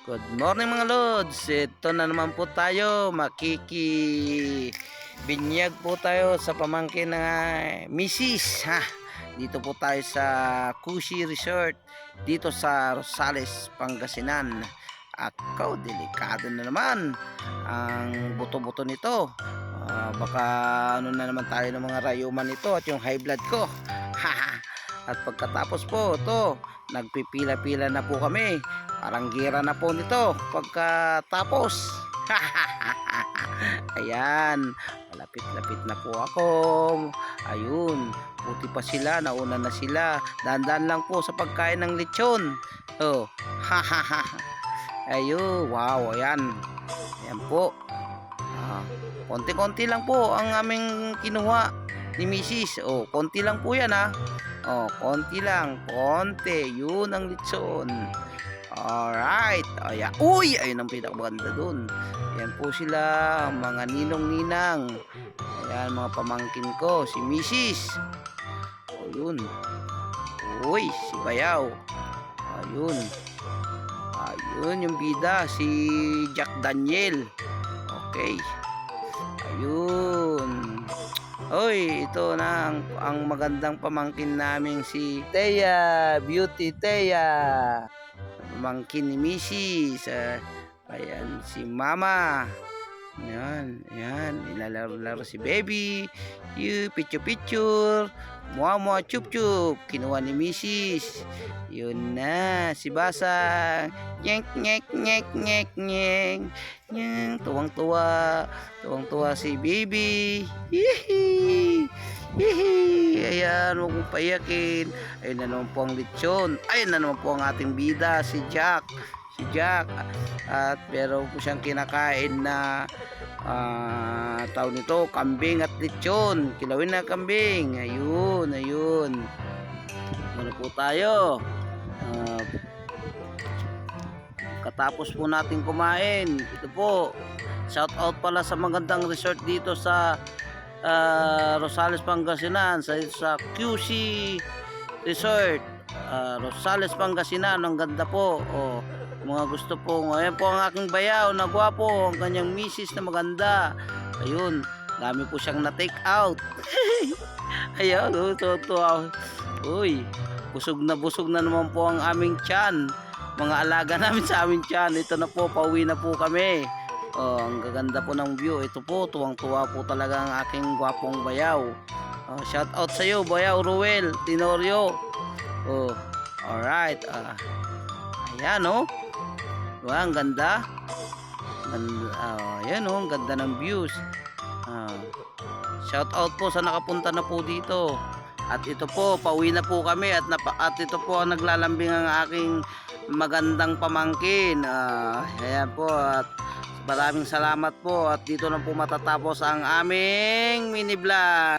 Good morning mga Lods. Ito na naman po tayo. Makiki binyag po tayo sa pamangkin ng ah, Mrs. Ha? Dito po tayo sa Kushi Resort. Dito sa Rosales, Pangasinan. Ako, delikado na naman. Ang buto-buto nito. Ah, baka ano na naman tayo ng mga rayuman nito at yung high blood ko. At pagkatapos po, to nagpipila-pila na po kami Parang gira na po nito pagkatapos. Ayan, malapit-lapit na po ako. Ayun, buti pa sila, nauna na sila. Dandan lang po sa pagkain ng lechon. Oh, Ayun, wow, ayan. Ayan po. Ah, konti-konti lang po ang aming kinuha ni Mrs. Oh, konti lang po yan ha. Oh, konti lang, konti. Yun ang lechon. Alright. Ayan. Uy! Ayun ang pinakamaganda dun. Ayan po sila, mga ninong-ninang. Ayan, mga pamangkin ko. Si Mrs. O, yun. Uy, si Bayaw. Ayun. Ayun, yung bida. Si Jack Daniel. Okay. Ayun. Uy, ito na ang, ang magandang pamangkin naming si Teya. Beauty Teya pamangkin ni Mrs. Ah, ayan, si Mama. Ayan, ayan. Nilalaro-laro si Baby. You, picture-picture. Mua-mua, chup-chup. Kinuha ni Mrs. Yun na, si Basa. Nyek, nyek, nyek, nyek, nyek. Nyek, tuwang-tuwa. Tuwang-tuwa si Baby. Hihi. Hihi. Ayan, huwag mong paiyakin. Ayun na naman po ang lechon. Ayun na naman po ang ating bida, si Jack. Jack. At pero po siyang kinakain na ah tawag nito, kambing at lechon. Kilawin na kambing. Ayun, ayun. Ano po tayo? Ah, katapos po natin kumain. Ito po. Shout out pala sa magandang resort dito sa ah, Rosales, Pangasinan. Sa, sa QC Resort. ah, Rosales, Pangasinan. Ang ganda po. Oh, mga gusto po. Ayan po ang aking bayaw na gwapo. Ang kanyang misis na maganda. Ayun. Dami po siyang na-take out. Ayun. Oh, tuwa. Uy. Busog na busog na naman po ang aming tiyan. Mga alaga namin sa aming tiyan. Ito na po. Pauwi na po kami. Oh, ang gaganda po ng view. Ito po, tuwang-tuwa po talaga ang aking gwapong bayaw. Oh, shout out sa iyo, Bayaw Ruel, Tenorio. Oh, alright. Ah, ayan oh. Diba, ang ganda. Ganda, ah, ayan oh, ang ganda ng views. Ah, shout out po sa nakapunta na po dito. At ito po, pauwi na po kami at, napa, at ito po ang naglalambing ang aking magandang pamangkin. Ah, ayan po at maraming salamat po at dito na po matatapos ang aming mini vlog.